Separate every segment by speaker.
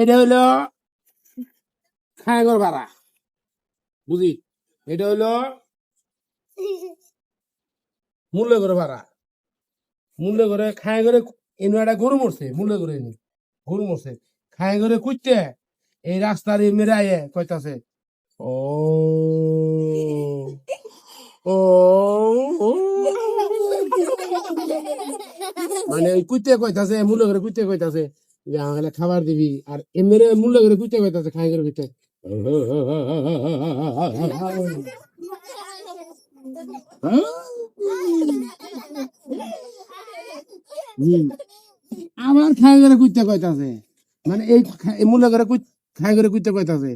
Speaker 1: এটা হইল খায়গর ভাড়া বুঝি এটা হইল মূল্য করে ভাড়া মূল্য করে খায় করে এনে একটা গরু মরছে মূল্য করে এনে গরু মরছে খায় করে কুইতে এই রাস্তার মেরাইয়ে কইতাছে ও ও। মানে কুইতে কইতাছে মূল্য করে কুইতে কইতাছে যে আমাকে খাবার দিবি আর এমনি মূল্য করে কুইতে কইতাছে খাই করে কুইতে। হুম। আবার খাই করে কুইতে কইতাছে মানে এই মূল্য করে কুই- খাই করে কুইতে কইতাছে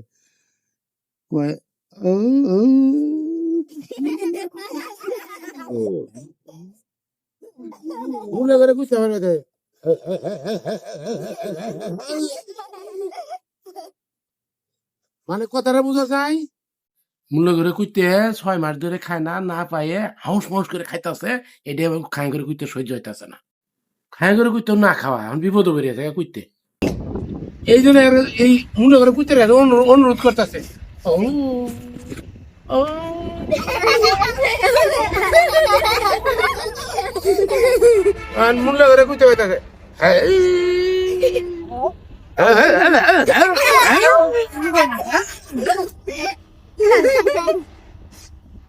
Speaker 1: কয় ও ও। মূল্য করে কুইতে কইতাছে মানে কথাটা বোঝা যায়? মূল্য করে কুইতে ছয় মাস ধরে খায় না না পায়ে হাউস মাউস করে খাইতেছে এটা খাই করে কুইতে সহ্য হইতেছে না। খাই করে কুইতে না খাওয়া এখন বিপদ বেরিয়ে থাকে কুইতে। এই জন্য এই মূল্য করে কুইতে অনুরোধ করতেছে। মূল্য করে কুইতে কইতাছে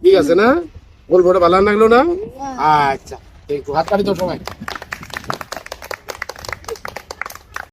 Speaker 1: ঠিক আছে না? গোল ভোটে ভালো লাগল না? আচ্ছা এই হাত কাটি তো সবাই